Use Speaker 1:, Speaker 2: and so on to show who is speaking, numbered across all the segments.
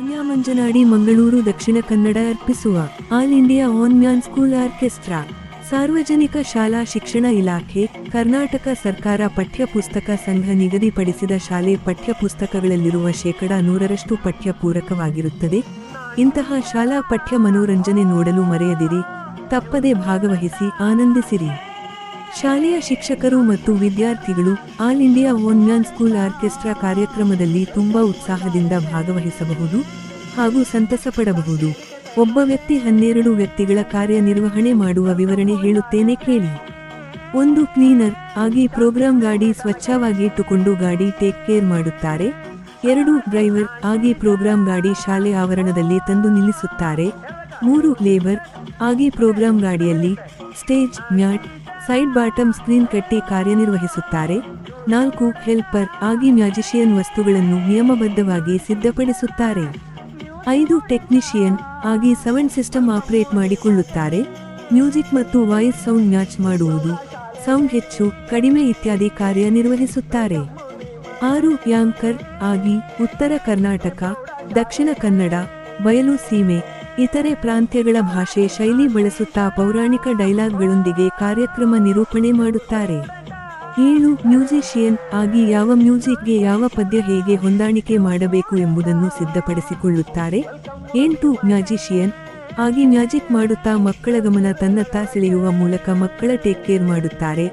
Speaker 1: ಮಾನ್ಯ ಮಂಜನಾಡಿ ಮಂಗಳೂರು, ದಕ್ಷಿಣ ಕನ್ನಡ ಅರ್ಪಿಸುವ all India one man school orchestra, ಸಾರ್ವಜನಿಕ ಶಾಲಾ ಶಿಕ್ಷಣ ಇಲಾಖೆ, ಕರ್ನಾಟಕ ಸರ್ಕಾರ ಪಠ್ಯಪುಸ್ತಕ ಸಂಘ ನಿಗದಿಪಡಿಸಿದ ಶಾಲೆ ಪಠ್ಯಪುಸ್ತಕಗಳಲ್ಲಿರುವ ಶೇಕಡಾ ನೂರರಷ್ಟು ಪಠ್ಯ ಪೂರಕವಾಗಿರುತ್ತದೆ. ಇಂತಹ ಶಾಲಾ ಪಠ್ಯ ಮನೋರಂಜನೆ ನೋಡಲು ಮರೆಯದಿರಿ. ತಪ್ಪದೆ ಭಾಗವಹಿಸಿ ಆನಂದಿಸಿರಿ. ಶಾಲೆಯ ಶಿಕ್ಷಕರು ಮತ್ತು ವಿದ್ಯಾರ್ಥಿಗಳು all India one man school orchestra ಕಾರ್ಯಕ್ರಮದಲ್ಲಿ ತುಂಬಾ ಉತ್ಸಾಹದಿಂದ ಭಾಗವಹಿಸಬಹುದು ಹಾಗೂ ಸಂತಸ ಪಡಬಹುದು. ಒಬ್ಬ ವ್ಯಕ್ತಿ ಹನ್ನೆರಡು ವ್ಯಕ್ತಿಗಳ ಕಾರ್ಯನಿರ್ವಹಣೆ ಮಾಡುವ ವಿವರಣೆ ಹೇಳುತ್ತೇನೆ ಕೇಳಿ. ಒಂದು ಕ್ಲೀನರ್ ಆಗಿ ಪ್ರೋಗ್ರಾಂ ಗಾಡಿ ಸ್ವಚ್ಛವಾಗಿ ಇಟ್ಟುಕೊಂಡು ಗಾಡಿ ಟೇಕ್ ಕೇರ್ ಮಾಡುತ್ತಾರೆ. ಎರಡು ಡ್ರೈವರ್ ಆಗಿ ಪ್ರೋಗ್ರಾಂ ಗಾಡಿ ಶಾಲೆ ಆವರಣದಲ್ಲಿ ತಂದು ನಿಲ್ಲಿಸುತ್ತಾರೆ. ಮೂರು ಲೇಬರ್ ಆಗಿ ಪ್ರೋಗ್ರಾಂ ಗಾಡಿಯಲ್ಲಿ stage, mat side bottom screen ಕಟ್ಟಿ ಕಾರ್ಯನಿರ್ವಹಿಸುತ್ತಾರೆ. ನಾಲ್ಕು, ಹೆಲ್ಪರ್ ಆಗಿ ಮ್ಯಾಜಿಷಿಯನ್ ವಸ್ತುಗಳನ್ನು ನಿಯಮಬದ್ಧವಾಗಿ ಸಿದ್ಧಪಡಿಸುತ್ತಾರೆ. ಐದು, ಟೆಕ್ನಿಷಿಯನ್ ಆಗಿ ಸೌಂಡ್ ಸಿಸ್ಟಮ್ ಆಪರೇಟ್ ಮಾಡಿಕೊಳ್ಳುತ್ತಾರೆ. ಮ್ಯೂಸಿಕ್ ಮತ್ತು ವಾಯ್ಸ್ ಸೌಂಡ್ ಮ್ಯಾಚ್ ಮಾಡುವುದು, ಸೌಂಡ್ ಹೆಚ್ಚು, ಕಡಿಮೆ ಇತ್ಯಾದಿ ಕಾರ್ಯನಿರ್ವಹಿಸುತ್ತಾರೆ. ಆರು, ಯಾಂಕರ್ ಆಗಿ ಉತ್ತರ ಕರ್ನಾಟಕ, ದಕ್ಷಿಣ ಕನ್ನಡ, ಬಯಲು ಸೀಮೆ ಇತರೆ ಪ್ರಾಂತ್ಯಗಳ ಭಾಷೆ ಶೈಲಿ ಬಳಸುತ್ತಾ ಪೌರಾಣಿಕ ಡೈಲಾಗ್ಗಳೊಂದಿಗೆ ಕಾರ್ಯಕ್ರಮ ನಿರೂಪಣೆ ಮಾಡುತ್ತಾರೆ. ಏಳು, ಮ್ಯೂಸಿಷಿಯನ್ ಆಗಿ ಯಾವ ಮ್ಯೂಸಿಕ್ಗೆ ಯಾವ ಪದ್ಯ ಹೇಗೆ ಹೊಂದಾಣಿಕೆ ಮಾಡಬೇಕು ಎಂಬುದನ್ನು ಸಿದ್ಧಪಡಿಸಿಕೊಳ್ಳುತ್ತಾರೆ. ಎಂಟು, ಮ್ಯಾಜಿಷಿಯನ್ ಆಗಿ ಮ್ಯಾಜಿಕ್ ಮಾಡುತ್ತಾ ಮಕ್ಕಳ ಗಮನ ತನ್ನತ್ತ ಸೆಳೆಯುವ ಮೂಲಕ ಮಕ್ಕಳ ಟೇಕ್ ಕೇರ್ ಮಾಡುತ್ತಾರೆ.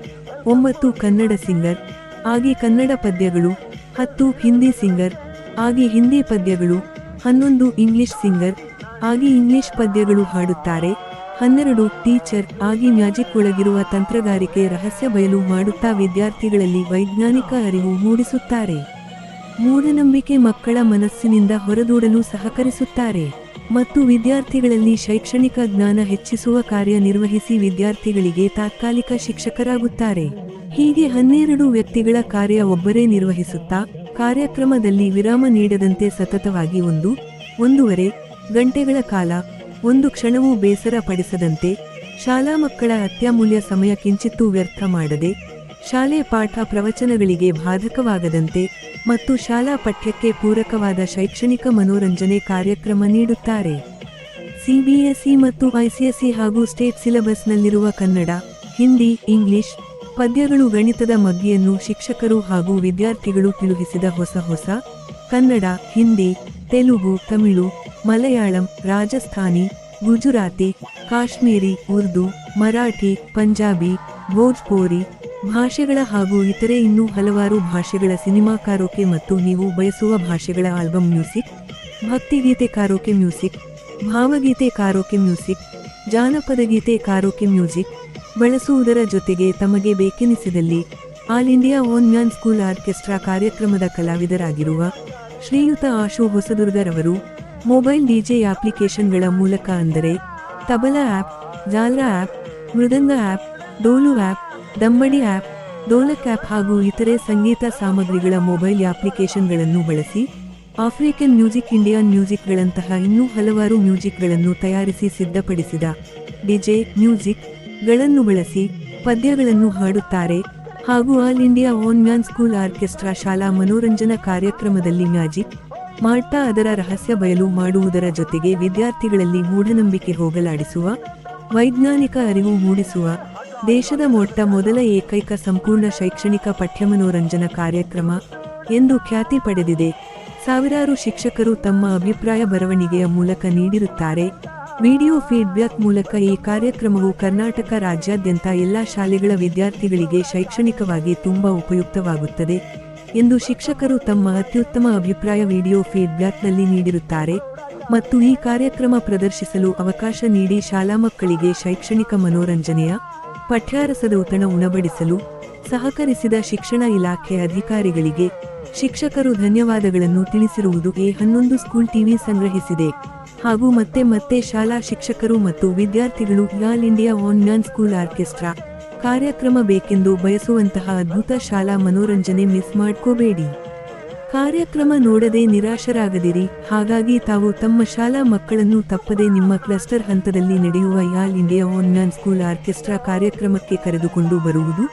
Speaker 1: ಒಂಬತ್ತು, ಕನ್ನಡ ಸಿಂಗರ್ ಆಗಿ ಕನ್ನಡ ಪದ್ಯಗಳು. ಹತ್ತು, ಹಿಂದಿ ಸಿಂಗರ್ ಆಗಿ ಹಿಂದಿ ಪದ್ಯಗಳು. ಹನ್ನೊಂದು, ಇಂಗ್ಲಿಷ್ ಸಿಂಗರ್ ಆಗಿ ಇಂಗ್ಲಿಷ್ ಪದ್ಯಗಳು ಹಾಡುತ್ತಾರೆ. ಹನ್ನೆರಡು, ಟೀಚರ್ ಆಗಿ ಮ್ಯಾಜಿಕ್ ಒಳಗಿರುವ ತಂತ್ರಗಾರಿಕೆ ರಹಸ್ಯ ಬಯಲು ಮಾಡುತ್ತಾ ವಿದ್ಯಾರ್ಥಿಗಳಲ್ಲಿ ವೈಜ್ಞಾನಿಕ ಅರಿವು ಮೂಡಿಸುತ್ತಾರೆ. ಮೂಢನಂಬಿಕೆ ಮಕ್ಕಳ ಮನಸ್ಸಿನಿಂದ ಹೊರದೂಡಲು ಸಹಕರಿಸುತ್ತಾರೆ. ಮತ್ತು ವಿದ್ಯಾರ್ಥಿಗಳಲ್ಲಿ ಶೈಕ್ಷಣಿಕ ಜ್ಞಾನ ಹೆಚ್ಚಿಸುವ ಕಾರ್ಯ ನಿರ್ವಹಿಸಿ ವಿದ್ಯಾರ್ಥಿಗಳಿಗೆ ತಾತ್ಕಾಲಿಕ ಶಿಕ್ಷಕರಾಗುತ್ತಾರೆ. ಹೀಗೆ ಹನ್ನೆರಡು ವ್ಯಕ್ತಿಗಳ ಕಾರ್ಯ ಒಬ್ಬರೇ ನಿರ್ವಹಿಸುತ್ತಾ, ಕಾರ್ಯಕ್ರಮದಲ್ಲಿ ವಿರಾಮ ನೀಡದಂತೆ ಸತತವಾಗಿ ಒಂದು, ಒಂದೂವರೆ ಗಂಟೆಗಳ ಕಾಲ ಒಂದು ಕ್ಷಣವೂ ಬೇಸರ ಪಡಿಸದಂತೆ ಶಾಲಾ ಮಕ್ಕಳ ಅತ್ಯಮೂಲ್ಯ ಸಮಯ ಕಿಂಚಿತ್ತೂ ವ್ಯರ್ಥ ಮಾಡದೆ ಶಾಲೆ ಪಾಠ ಪ್ರವಚನಗಳಿಗೆ ಬಾಧಕವಾಗದಂತೆ ಮತ್ತು ಶಾಲಾ ಪಠ್ಯಕ್ಕೆ ಪೂರಕವಾದ ಶೈಕ್ಷಣಿಕ ಮನೋರಂಜನೆ ಕಾರ್ಯಕ್ರಮ ನೀಡುತ್ತಾರೆ. ಸಿಬಿಎಸ್ಇ ಮತ್ತು ಐಸಿಎಸ್ಇ ಹಾಗೂ ಸ್ಟೇಟ್ ಸಿಲೆಬಸ್ನಲ್ಲಿರುವ ಕನ್ನಡ, ಹಿಂದಿ, ಇಂಗ್ಲಿಷ್ ಪದ್ಯಗಳು ಗಣಿತದ ಮಗ್ಗಿಯನ್ನು ಶಿಕ್ಷಕರು ಹಾಗೂ ವಿದ್ಯಾರ್ಥಿಗಳು ತಿಳುಹಿಸಿದ ಹೊಸ ಹೊಸ ಕನ್ನಡ, ಹಿಂದಿ ತೆಲುಗು, ತಮಿಳು, ಮಲಯಾಳಂ, ರಾಜಸ್ಥಾನಿ, ಗುಜರಾತಿ, ಕಾಶ್ಮೀರಿ, ಉರ್ದು, ಮರಾಠಿ, ಪಂಜಾಬಿ, ಭೋಜ್ಪುರಿ ಭಾಷೆಗಳ ಹಾಗೂ ಇತರೆ ಇನ್ನೂ ಹಲವಾರು ಭಾಷೆಗಳ ಸಿನಿಮಾ ಕಾರೋಕೆ ಮತ್ತು ನೀವು ಬಯಸುವ ಭಾಷೆಗಳ ಆಲ್ಬಮ್ ಮ್ಯೂಸಿಕ್, ಭಕ್ತಿಗೀತೆ ಕಾರೋಕೆ ಮ್ಯೂಸಿಕ್, ಭಾವಗೀತೆ ಕಾರೋಕೆ ಮ್ಯೂಸಿಕ್, ಜಾನಪದ ಗೀತೆ ಕಾರೋಕೆ ಮ್ಯೂಸಿಕ್ ಬಳಸುವುದರ ಜೊತೆಗೆ ತಮಗೆ ಬೇಕೆನಿಸಿದಲ್ಲಿ all India one man school orchestra ಕಾರ್ಯಕ್ರಮದ ಕಲಾವಿದರಾಗಿರುವ ಶ್ರೀಯುತ ಆಶೋ ಹೊಸದುರ್ಗರವರು ಮೊಬೈಲ್ ಡಿಜೆ ಅಪ್ಲಿಕೇಶನ್ಗಳ ಮೂಲಕ ಅಂದರೆ ತಬಲಾ ಆ್ಯಪ್, ಜಾಲ್ರಾ ಆ್ಯಪ್, ಮೃದಂಗ ಆ್ಯಪ್, ಡೋಲು ಆ್ಯಪ್ ದಮ್ಮಡಿ ಆ್ಯಪ್, ಡೋಲಕ್ ಆ್ಯಪ್ ಹಾಗೂ ಇತರೆ ಸಂಗೀತ ಸಾಮಗ್ರಿಗಳ ಮೊಬೈಲ್ ಅಪ್ಲಿಕೇಶನ್ಗಳನ್ನು ಬಳಸಿ ಆಫ್ರಿಕನ್ ಮ್ಯೂಸಿಕ್, ಇಂಡಿಯನ್ ಮ್ಯೂಸಿಕ್ಗಳಂತಹ ಇನ್ನೂ ಹಲವಾರು ಮ್ಯೂಸಿಕ್ಗಳನ್ನು ತಯಾರಿಸಿ ಸಿದ್ಧಪಡಿಸಿದ ಡಿಜೆ ಮ್ಯೂಸಿಕ್ಗಳನ್ನು ಬಳಸಿ ಪದ್ಯಗಳನ್ನು ಹಾಡುತ್ತಾರೆ ಹಾಗೂ all India one man school orchestra ಶಾಲಾ ಮನೋರಂಜನಾ ಕಾರ್ಯಕ್ರಮದಲ್ಲಿ ಮ್ಯಾಜಿಕ್ ಮಾಲ್ಟಾ ಅದರ ರಹಸ್ಯ ಬಯಲು ಮಾಡುವುದರ ಜೊತೆಗೆ ವಿದ್ಯಾರ್ಥಿಗಳಲ್ಲಿ ಮೂಢನಂಬಿಕೆ ಹೋಗಲಾಡಿಸುವ, ವೈಜ್ಞಾನಿಕ ಅರಿವು ಮೂಡಿಸುವ, ದೇಶದ ಮೊಟ್ಟ ಮೊದಲ ಏಕೈಕ ಸಂಪೂರ್ಣ ಶೈಕ್ಷಣಿಕ ಪಠ್ಯ ಮನೋರಂಜನಾ ಕಾರ್ಯಕ್ರಮ ಎಂದು ಖ್ಯಾತಿ ಪಡೆದಿದೆ. ಸಾವಿರಾರು ಶಿಕ್ಷಕರು ತಮ್ಮ ಅಭಿಪ್ರಾಯ ಬರವಣಿಗೆಯ ಮೂಲಕ ನೀಡಿರುತ್ತಾರೆ. ವಿಡಿಯೋ ಫೀಡ್ಬ್ಯಾಕ್ ಮೂಲಕ ಈ ಕಾರ್ಯಕ್ರಮವು ಕರ್ನಾಟಕ ರಾಜ್ಯಾದ್ಯಂತ ಎಲ್ಲಾ ಶಾಲೆಗಳ ವಿದ್ಯಾರ್ಥಿಗಳಿಗೆ ಶೈಕ್ಷಣಿಕವಾಗಿ ತುಂಬಾ ಉಪಯುಕ್ತವಾಗುತ್ತದೆ ಎಂದು ಶಿಕ್ಷಕರು ತಮ್ಮ ಅತ್ಯುತ್ತಮ ಅಭಿಪ್ರಾಯ ವಿಡಿಯೋ ಫೀಡ್ಬ್ಯಾಕ್ನಲ್ಲಿ ನೀಡಿರುತ್ತಾರೆ ಮತ್ತು ಈ ಕಾರ್ಯಕ್ರಮ ಪ್ರದರ್ಶಿಸಲು ಅವಕಾಶ ನೀಡಿ ಶಾಲಾ ಮಕ್ಕಳಿಗೆ ಶೈಕ್ಷಣಿಕ ಮನೋರಂಜನೆಯ ಪಠ್ಯಾರಸದ ಉತಣ ಉಣಬಡಿಸಲು ಸಹಕರಿಸಿದ ಶಿಕ್ಷಣ ಇಲಾಖೆ ಅಧಿಕಾರಿಗಳಿಗೆ ಶಿಕ್ಷಕರು ಧನ್ಯವಾದಗಳನ್ನು ತಿಳಿಸಿರುವುದು ಎ ಹನ್ನೊಂದು ಸ್ಕೂಲ್ ಟಿವಿ ಸಂಗ್ರಹಿಸಿದೆ. ಹಾಗೂ ಮತ್ತೆ ಮತ್ತೆ ಶಾಲಾ ಶಿಕ್ಷಕರು ಮತ್ತು ವಿದ್ಯಾರ್ಥಿಗಳು all India one man school orchestra ಕಾರ್ಯಕ್ರಮ ಬೇಕೆಂದು ಬಯಸುವಂತಹ ಅದ್ಭುತ ಶಾಲಾ ಮನೋರಂಜನೆ ಮಿಸ್ ಮಾಡ್ಕೋಬೇಡಿ. ಕಾರ್ಯಕ್ರಮ ನೋಡದೆ ನಿರಾಶರಾಗದಿರಿ, ಹಾಗಾಗಿ ತಾವು ತಮ್ಮ ಶಾಲಾ ಮಕ್ಕಳನ್ನು ತಪ್ಪದೆ ನಿಮ್ಮ ಕ್ಲಸ್ಟರ್ ಹಂತದಲ್ಲಿ ನಡೆಯುವ all India one man school orchestra ಕಾರ್ಯಕ್ರಮಕ್ಕೆ ಕರೆದುಕೊಂಡು ಬರುವುದು,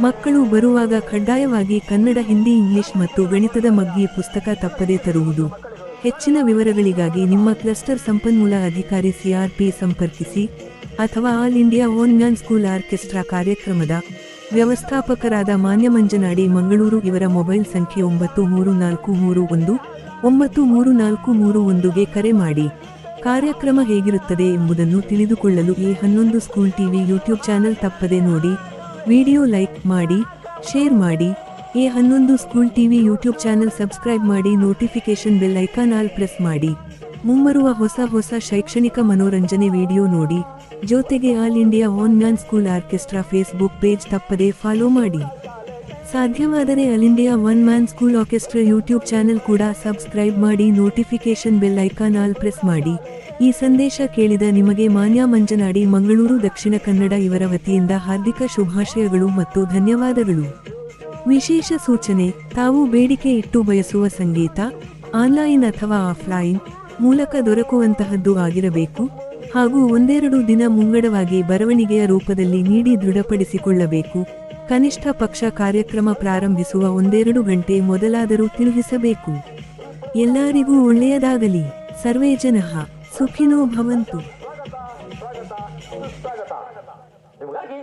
Speaker 1: ಮಕ್ಕಳು ಬರುವಾಗ ಕಡ್ಡಾಯವಾಗಿ ಕನ್ನಡ, ಹಿಂದಿ, ಇಂಗ್ಲಿಷ್ ಮತ್ತು ಗಣಿತದ ಮಗ್ಗಿ ಪುಸ್ತಕ ತಪ್ಪದೆ ತರುವುದು. ಹೆಚ್ಚಿನ ವಿವರಗಳಿಗಾಗಿ ನಿಮ್ಮ ಕ್ಲಸ್ಟರ್ ಸಂಪನ್ಮೂಲ ಅಧಿಕಾರಿ ಸಿಆರ್ಪಿ ಸಂಪರ್ಕಿಸಿ ಅಥವಾ all India one man school orchestra ಕಾರ್ಯಕ್ರಮದ ವ್ಯವಸ್ಥಾಪಕರಾದ ಮಾನ್ಯ ಮಂಜನಾಡಿ ಮಂಗಳೂರು ಇವರ ಮೊಬೈಲ್ ಸಂಖ್ಯೆ ಒಂಬತ್ತು ಮೂರು ನಾಲ್ಕು ಮೂರು ಒಂದು, ಒಂಬತ್ತು ಮೂರು ನಾಲ್ಕು ಮೂರು ಒಂದುಗೆ ಕರೆ ಮಾಡಿ. ಕಾರ್ಯಕ್ರಮ ಹೇಗಿರುತ್ತದೆ ಎಂಬುದನ್ನು ತಿಳಿದುಕೊಳ್ಳಲು ಈ ಹನ್ನೊಂದು ಸ್ಕೂಲ್ ಟಿವಿ ಯೂಟ್ಯೂಬ್ ಚಾನೆಲ್ ತಪ್ಪದೆ ನೋಡಿ. ವಿಡಿಯೋ ಲೈಕ್ ಮಾಡಿ, ಶೇರ್ ಮಾಡಿ. ಎ ಹನ್ನೊಂದು school TV YouTube channel subscribe ಮಾಡಿ notification bell icon all press ಮಾಡಿ. ಮುಂಬರುವ ಹೊಸ ಹೊಸ ಶೈಕ್ಷಣಿಕ ಮನೋರಂಜನೆ ವಿಡಿಯೋ ನೋಡಿ. ಜೊತೆಗೆ all India one man school orchestra Facebook page ತಪ್ಪದೇ ಫಾಲೋ ಮಾಡಿ. ಸಾಧ್ಯವಾದರೆ all India one man school orchestra YouTube channel ಕೂಡ ಸಬ್ಸ್ಕ್ರೈಬ್ ಮಾಡಿ notification bell icon all press ಮಾಡಿ. ಈ ಸಂದೇಶ ಕೇಳಿದ ನಿಮಗೆ ಮಾನ್ಯ ಮಂಜನಾಡಿ ಮಂಗಳೂರು, ದಕ್ಷಿಣ ಕನ್ನಡ ಇವರ ವತಿಯಿಂದ ಹಾರ್ದಿಕ ಶುಭಾಶಯಗಳು ಮತ್ತು ಧನ್ಯವಾದಗಳು. ವಿಶೇಷ ಸೂಚನೆ, ತಾವು ಬೇಡಿಕೆ ಇಟ್ಟು ಬಯಸುವ ಸಂಗೀತ, ಆನ್ಲೈನ್ ಅಥವಾ ಆಫ್ಲೈನ್ ಮೂಲಕ ದೊರಕುವಂತಹದ್ದು ಆಗಿರಬೇಕು ಹಾಗೂ ಒಂದೆರಡು ದಿನ ಮುಂಗಡವಾಗಿ ಬರವಣಿಗೆಯ ರೂಪದಲ್ಲಿ ನೀಡಿ ದೃಢಪಡಿಸಿಕೊಳ್ಳಬೇಕು. ಕನಿಷ್ಠ ಪಕ್ಷ ಕಾರ್ಯಕ್ರಮ ಪ್ರಾರಂಭಿಸುವ ಒಂದೆರಡು ಗಂಟೆ ಮೊದಲಾದರೂ ತಿಳಿಸಬೇಕು ಎಲ್ಲರಿಗೂ ಒಳ್ಳೆಯದಾಗಲಿ. ಸರ್ವೇ ಜನಃ ಸುಖಿನೋ ಭವಂತು.
Speaker 2: ನಿಮಗಾಗಿ